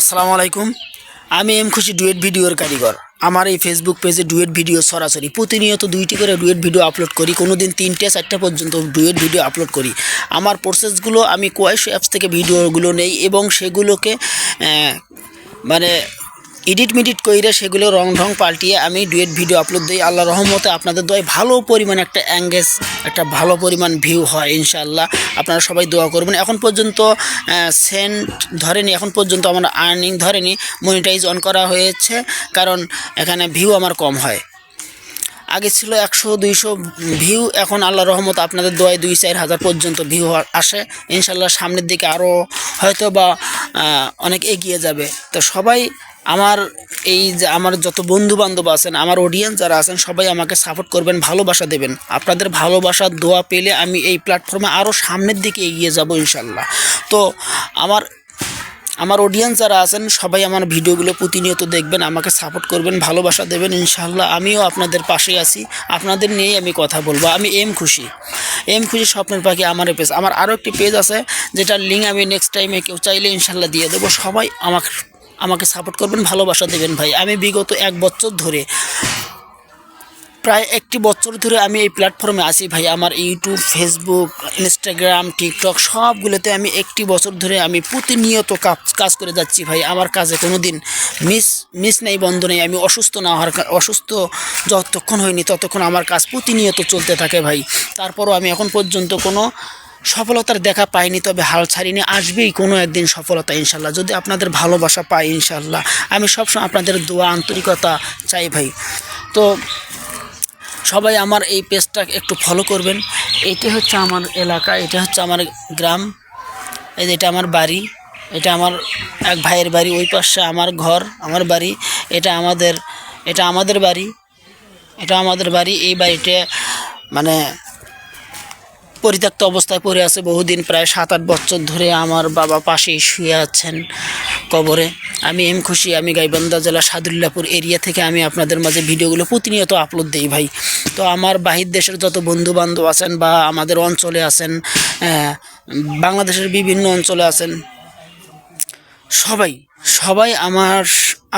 আসসালামু আলাইকুম। আমি এম খুশি ডুয়েট ভিডিওর কারিগর। আমার এই ফেসবুক পেজে ডুয়েট ভিডিও সরাসরি। প্রতিনিয়ত দুইটি করে ডুয়েট ভিডিও আপলোড করি। কোনো দিন তিনটে, চারটে পর্যন্ত ডুয়েট ভিডিও আপলোড করি। আমার প্রসেসগুলো আমি কোয়াইশ অ্যাপস থেকে ভিডিওগুলো নেই এবং সেগুলোকে মানে এডিট মিডিট কইরে সেগুলো রং ঢং পাল্টিয়ে আমি ডুয়েট ভিডিও আপলোড দিই। আল্লাহ রহমতে আপনাদের দয় ভালো পরিমাণ একটা অ্যাঙ্গেজ একটা ভালো পরিমাণ ভিউ হয় ইনশাল্লাহ আপনারা সবাই দোয়া করবেন। এখন পর্যন্ত সেন্ট ধরেনি, এখন পর্যন্ত আমার আর্নিং ধরেনি মনিটাইজ অন করা হয়েছে, কারণ এখানে ভিউ আমার কম হয়। আগে ছিল একশো, দুইশো ভিউ এখন আল্লাহ রহমত আপনাদের দোয়ায় দুই, চার হাজার পর্যন্ত ভিউ আসে। ইনশাল্লাহ সামনের দিকে আরও হয়তো বা অনেক এগিয়ে যাবে। তো সবাই আমার এই যে আমার যত বন্ধু বান্ধব আছেন, আমার অডিয়েন্স যারা আছেন, সবাই আমাকে সাপোর্ট করবেন, ভালোবাসা দেবেন। আপনাদের ভালোবাসার দোয়া পেলে আমি এই প্ল্যাটফর্মে আরও সামনের দিকে এগিয়ে যাব ইনশাল্লাহ তো আমার আমার অডিয়েন্স যারা আছেন, সবাই আমার ভিডিওগুলো প্রতিনিয়ত দেখবেন, আমাকে সাপোর্ট করবেন, ভালোবাসা দেবেন ইনশাল্লাহ আমিও আপনাদের পাশে আছি। আপনাদের নিয়েই আমি কথা বলব। আমি এম খুশি। এম খুশি স্বপ্নের পাখি আমার পেজ আমার আরও একটি পেজ আছে, যেটার লিঙ্ক আমি নেক্সট টাইমে কেউ চাইলে ইনশাল্লাহ দিয়ে দেবো। সবাই আমাকে আমাকে সাপোর্ট করবেন, ভালোবাসা দেবেন ভাই। আমি বিগত এক বছর ধরে, প্রায় একটি বছর ধরে আমি এই প্ল্যাটফর্মে আছি ভাই। আমার ইউটিউব ফেসবুক ইনস্টাগ্রাম টিকটক সবগুলোতে আমি একটি বছর ধরে আমি প্রতিনিয়ত কাজ কাজ করে যাচ্ছি ভাই। আমার কাজে কোনো দিন মিস মিস নেই, বন্ধ নেই। আমি অসুস্থ না হওয়ার অসুস্থ যতক্ষণ হয়নি ততক্ষণ আমার কাজ প্রতিনিয়ত চলতে থাকে ভাই। তারপরও আমি এখন পর্যন্ত কোনো সফলতার দেখা পাইনি, তবে হাল ছাড়িনি, আসবেই কোনো একদিন সফলতা, ইনশাল্লাহ। যদি আপনাদের ভালোবাসা পাই, ইনশাল্লাহ। আমি সবসময় আপনাদের দোয়া, আন্তরিকতা চাই ভাই। তো সবাই আমার এই পেজটা একটু ফলো করবেন। এটি হচ্ছে আমার এলাকা, এটা হচ্ছে আমার গ্রাম এটা আমার বাড়ি, এটা আমার এক ভাইয়ের বাড়ি, ওই পাশে আমার ঘর, আমার বাড়ি, এটা আমাদের এটা আমাদের বাড়ি, এটা আমাদের বাড়ি, এই বাড়িতে মানে পরিত্যক্ত অবস্থায় পড়ে আছে বহুদিন, প্রায় সাত আট বছর ধরে আমার বাবা পাশেই শুয়ে আছেন কবরে। আমি এম খুশি, আমি গাইবান্ধা জেলা সাদুল্লাপুর এরিয়া থেকে আমি আপনাদের মাঝে ভিডিওগুলো প্রতিনিয়ত আপলোড দিই ভাই। তো আমার বাহির দেশের যত বন্ধু বান্ধব আছেন বা আমাদের অঞ্চলে আছেন বাংলাদেশের বিভিন্ন অঞ্চলে আছেন, সবাই সবাই আমার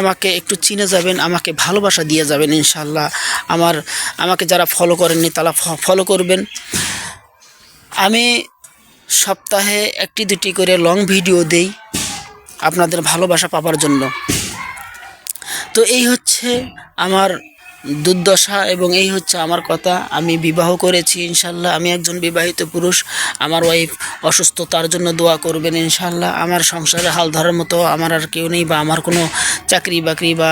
আমাকে একটু চিনে যাবেন, আমাকে ভালোবাসা দিয়ে যাবেন ইনশাল্লাহ। আমার, আমাকে যারা ফলো করেননি তারা ফলো করবেন। আমি সপ্তাহে একটি দুটি করে লং ভিডিও দেই আপনাদের ভালোবাসা পাওয়ার জন্য। তো এই হচ্ছে আমার দুর্দশা এবং এই হচ্ছে আমার কথা। আমি বিবাহ করেছি ইনশাল্লাহ আমি একজন বিবাহিত পুরুষ, আমার ওয়াইফ অসুস্থ, তার জন্য দোয়া করবেন ইনশাল্লাহ আমার সংসারে হাল ধরার মতো আমার আর কেউ নেই বা আমার কোনো চাকরি বাকরি বা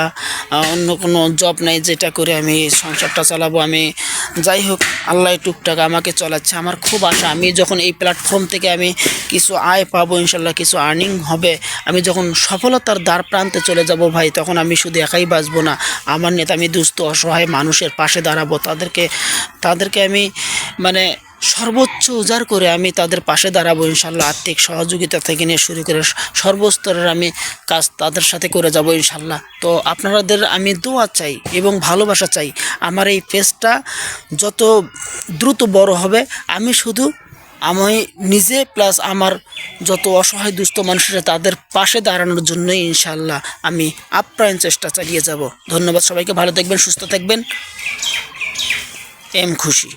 অন্য কোনো জব নেই, যেটা করে আমি সংসারটা চালাবো। আমি যাই হোক, আল্লাহ টুকটাক আমাকে চলাচ্ছে। আমার খুব আশা। আমি যখন এই প্ল্যাটফর্ম থেকে আমি কিছু আয় পাবো ইনশাল্লাহ কিছু আর্নিং হবে, আমি যখন সফলতার দ্বার প্রান্তে চলে যাব ভাই, তখন আমি শুধু একাই বাঁচবো না। আমার নেতা, আমি দুস্থ, অসহায় মানুষের পাশে দাঁড়াবো। তাদেরকে তাদেরকে আমি মানে সর্বোচ্চ উজাড় করে আমি তাদের পাশে দাঁড়াবো, ইনশাল্লাহ আর্থিক সহযোগিতা থেকে নিয়ে শুরু করে সর্বস্তরের আমি কাজ তাদের সাথে করে যাব, ইনশাল্লাহ। তো আপনাদের আমি দোয়া চাই এবং ভালোবাসা চাই। আমার এই পেজটা যত দ্রুত বড় হবে, আমি শুধু আমি নিজে প্লাস আমার যত অসহায় দুস্থ মানুষেরা তাদের পাশে দাঁড়ানোর জন্যই ইনশাল্লাহ আমি আপ্রাণ চেষ্টা চালিয়ে যাব। ধন্যবাদ সবাইকে, ভালো থাকবেন, সুস্থ থাকবেন। এম খুশি।